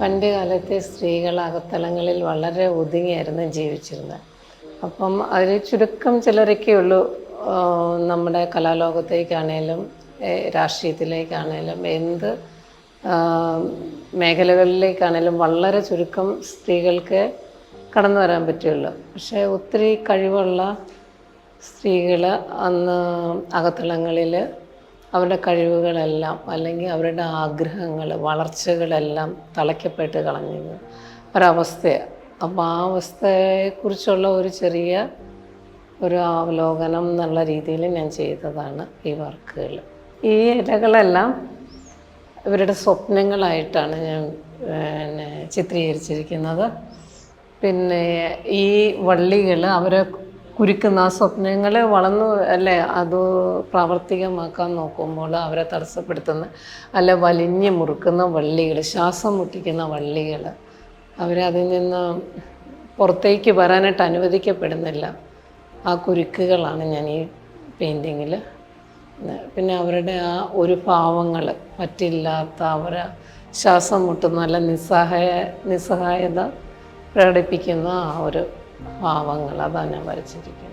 പണ്ട് കാലത്തെ സ്ത്രീകൾ അകത്തളങ്ങളിൽ വളരെ ഒതുങ്ങിയായിരുന്നു ജീവിച്ചിരുന്നത്. അപ്പം അതിൽ ചുരുക്കം ചിലരൊക്കെ ഉള്ളൂ നമ്മുടെ കലാലോകത്തേക്കാണേലും രാഷ്ട്രീയത്തിലേക്കാണേലും എന്ത് മേഖലകളിലേക്കാണേലും വളരെ ചുരുക്കം സ്ത്രീകൾക്ക് കടന്നു വരാൻ പറ്റുള്ളൂ. പക്ഷേ ഒത്തിരി കഴിവുള്ള സ്ത്രീകൾ അന്ന് അകത്തളങ്ങളിൽ അവരുടെ കഴിവുകളെല്ലാം അല്ലെങ്കിൽ അവരുടെ ആഗ്രഹങ്ങൾ വളർച്ചകളെല്ലാം തളയ്ക്കപ്പെട്ട് കളഞ്ഞിരുന്നു. ഒരവസ്ഥയാണ് അപ്പോൾ ആ അവസ്ഥയെക്കുറിച്ചുള്ള ഒരു ചെറിയ ഒരു അവലോകനം എന്നുള്ള രീതിയിൽ ഞാൻ ചെയ്തതാണ് ഈ വർക്കുകൾ. ഈ ഇലകളെല്ലാം ഇവരുടെ സ്വപ്നങ്ങളായിട്ടാണ് ഞാൻ പിന്നെ ചിത്രീകരിച്ചിരിക്കുന്നത്. പിന്നെ ഈ വള്ളികൾ അവരെ കുരുക്കുന്ന ആ സ്വപ്നങ്ങൾ വളർന്നു അല്ലേ അത് പ്രാവർത്തികമാക്കാൻ നോക്കുമ്പോൾ അവരെ തടസ്സപ്പെടുത്തുന്ന അല്ല വലിഞ്ഞ് മുറുക്കുന്ന വള്ളികൾ ശ്വാസം മുട്ടിക്കുന്ന വള്ളികൾ അവരതിൽ നിന്ന് പുറത്തേക്ക് വരാനായിട്ട് അനുവദിക്കപ്പെടുന്നില്ല. ആ കുരുക്കുകളാണ് ഞാൻ ഈ പെയിന്റിങ്ങിൽ പിന്നെ അവരുടെ ആ ഒരു ഭാവങ്ങൾ പറ്റില്ലാത്ത അവരെ ശ്വാസം മുട്ടുന്ന അല്ല നിസ്സഹായ നിസ്സഹായത പ്രകടിപ്പിക്കുന്ന ആ ഒരു ഭാവങ്ങൾ അതാണ് ഞാൻ വരച്ചിരിക്കുന്നത്.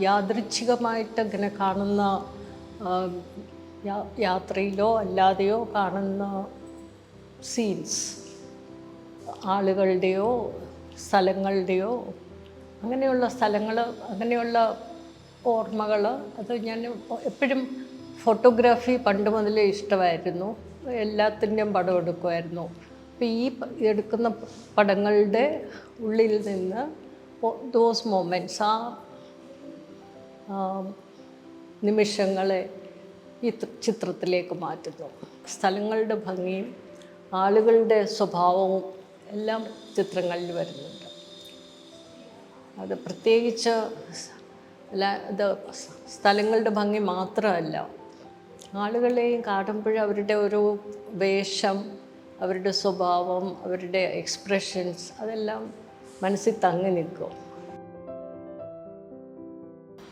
യാദൃച്ഛികമായിട്ട് ഇങ്ങനെ കാണുന്ന യാത്രയിലോ അല്ലാതെയോ കാണുന്ന സീൻസ് ആളുകളുടെയോ സ്ഥലങ്ങളുടെയോ അങ്ങനെയുള്ള സ്ഥലങ്ങൾ അങ്ങനെയുള്ള ഓർമ്മകൾ അത് ഞാൻ എപ്പോഴും ഫോട്ടോഗ്രാഫി പണ്ട് മുതലേ ഇഷ്ടമായിരുന്നു. എല്ലാത്തിന്റെയും പടം എടുക്കുമായിരുന്നു. അപ്പോൾ ഈ എടുക്കുന്ന പടങ്ങളുടെ ഉള്ളിൽ നിന്ന് ദോസ് മൊമെന്റ്സ് ആ നിമിഷങ്ങളെ ഈ ചിത്രത്തിലേക്ക് മാറ്റുന്നു. സ്ഥലങ്ങളുടെ ഭംഗിയും ആളുകളുടെ സ്വഭാവവും എല്ലാം ചിത്രങ്ങളിൽ വരുന്നുണ്ട്. അത് പ്രത്യേകിച്ച് ഇത് സ്ഥലങ്ങളുടെ ഭംഗി മാത്രമല്ല ആളുകളെയും കാണുമ്പോൾ അവരുടെ ഒരു വേഷം അവരുടെ സ്വഭാവം അവരുടെ എക്സ്പ്രഷൻസ് അതെല്ലാം മനസ്സിൽ തങ്ങി നിൽക്കും.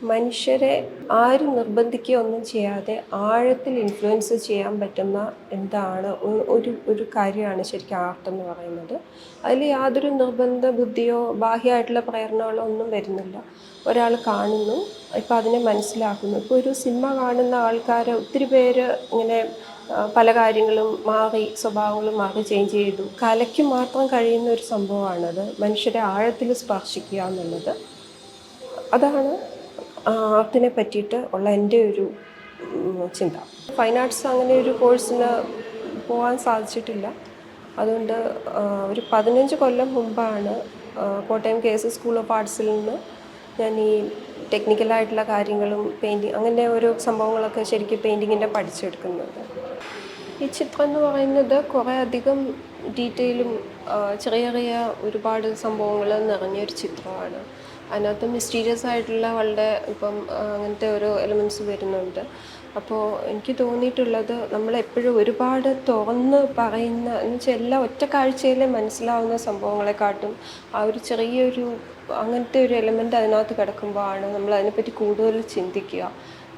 മനുഷ്യരെ ആരും നിർബന്ധിക്കുക ഒന്നും ചെയ്യാതെ ആഴത്തിൽ ഇൻഫ്ലുവൻസ് ചെയ്യാൻ പറ്റുന്ന എന്താണ് ഒരു ഒരു കാര്യമാണ് ശരിക്കും ആർട്ട് എന്ന് പറയുന്നത്. അതിൽ യാതൊരു നിർബന്ധ ബുദ്ധിയോ ബാഹ്യമായിട്ടുള്ള പ്രേരണകളോ ഒന്നും വരുന്നില്ല. ഒരാൾ കാണുന്നു ഇപ്പോൾ അതിനെ മനസ്സിലാക്കുന്നു. ഇപ്പോൾ ഒരു സിനിമ കാണുന്ന ആൾക്കാർ ഒത്തിരി പേര് ഇങ്ങനെ പല കാര്യങ്ങളും മാറി സ്വഭാവങ്ങളും മാറി ചേഞ്ച് ചെയ്തു. കലയ്ക്ക് മാത്രം കഴിയുന്ന ഒരു സംഭവമാണത്. മനുഷ്യരെ ആഴത്തിൽ സ്പർശിക്കുക എന്നുള്ളത്. അതാണ് ആർട്ടിനെ പറ്റിയിട്ട് ഉള്ള എന്റെ ഒരു ചിന്ത. ഫൈൻ ആർട്സ് അങ്ങനെ ഒരു കോഴ്സിന് പോകാൻ സാധിച്ചിട്ടില്ല. അതുകൊണ്ട് ഒരു പതിനഞ്ച് കൊല്ലം മുമ്പാണ് Kottayam K S school of ആർട്സിൽ നിന്ന് ഞാൻ ഈ ടെക്നിക്കലായിട്ടുള്ള കാര്യങ്ങളും പെയിന്റിങ് അങ്ങനെ ഓരോ സംഭവങ്ങളൊക്കെ ശരിക്കും പെയിന്റിങ്ങിന്റെ പഠിച്ചെടുക്കുന്നത്. ഈ ചിത്രം എന്ന് പറയുന്നത് കുറേ അധികം ഡീറ്റെയിലും ചെറിയ ചെറിയ ഒരുപാട് സംഭവങ്ങൾ നിറഞ്ഞൊരു ചിത്രമാണ്. അതിനകത്ത് മിസ്റ്റീരിയസ് ആയിട്ടുള്ള വളരെ ഇപ്പം അങ്ങനത്തെ ഓരോ എലമെന്റ്സ് വരുന്നുണ്ട്. അപ്പോൾ എനിക്ക് തോന്നിയിട്ടുള്ളത് നമ്മളെപ്പോഴും ഒരുപാട് തുറന്ന് പറയുന്ന എന്ന് വെച്ചാൽ എല്ലാ ഒറ്റ കാഴ്ചയിലെ മനസ്സിലാവുന്ന സംഭവങ്ങളെക്കാട്ടും ആ ഒരു ചെറിയൊരു അങ്ങനത്തെ ഒരു എലമെന്റ് അതിനകത്ത് കിടക്കുമ്പോഴാണ് നമ്മൾ അതിനെപ്പറ്റി കൂടുതൽ ചിന്തിക്കുക.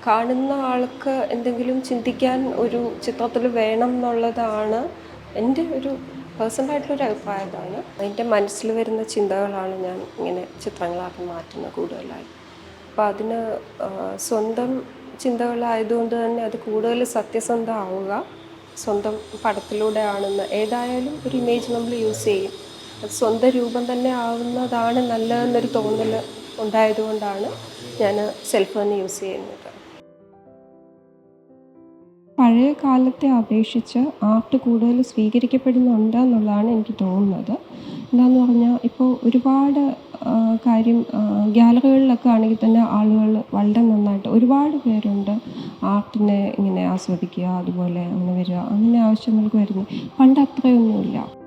കാണുന്ന ആൾക്ക് എന്തെങ്കിലും ചിന്തിക്കാൻ ഒരു ചിത്രത്തിൽ വേണം എന്നുള്ളതാണ് എന്റെ ഒരു പേഴ്സണലായിട്ടുള്ളൊരു അഭിപ്രായം അതാണ് എന്റെ മനസ്സിൽ വരുന്ന ചിന്തകളാണ് ഞാൻ ഇങ്ങനെ ചിത്രങ്ങളാക്കി മാറ്റുന്നത് കൂടുതലായി. അപ്പോൾ അതിന് സ്വന്തം ചിന്തകളായതുകൊണ്ട് തന്നെ അത് കൂടുതൽ സത്യസന്ധമാവുക. സ്വന്തം പടത്തിലൂടെ ആണെന്ന് ഏതായാലും ഒരു ഇമേജ് നമ്മൾ യൂസ് ചെയ്യും. അത് സ്വന്തം രൂപം തന്നെ ആവുന്നതാണ് നല്ലതെന്നൊരു തോന്നൽ ഉണ്ടായതുകൊണ്ടാണ് ഞാൻ സെൽഫ് തന്നെ യൂസ് ചെയ്യുന്നത്. പഴയ കാലത്തെ അപേക്ഷിച്ച് ആർട്ട് കൂടുതൽ സ്വീകരിക്കപ്പെടുന്നുണ്ട് എന്നുള്ളതാണ് എനിക്ക് തോന്നുന്നത്. എന്താന്ന് പറഞ്ഞാൽ ഇപ്പോൾ ഒരുപാട് കാര്യം ഗ്യാലറികളിലൊക്കെ ആണെങ്കിൽ തന്നെ ആളുകൾ വളരെ നന്നായിട്ട് ഒരുപാട് പേരുണ്ട് ആർട്ടിനെ ഇങ്ങനെ ആസ്വദിക്കുക അതുപോലെ അങ്ങനെ വരിക അങ്ങനെ ആവശ്യങ്ങൾക്ക് വരുന്നു പണ്ട് അത്രയൊന്നുമില്ല.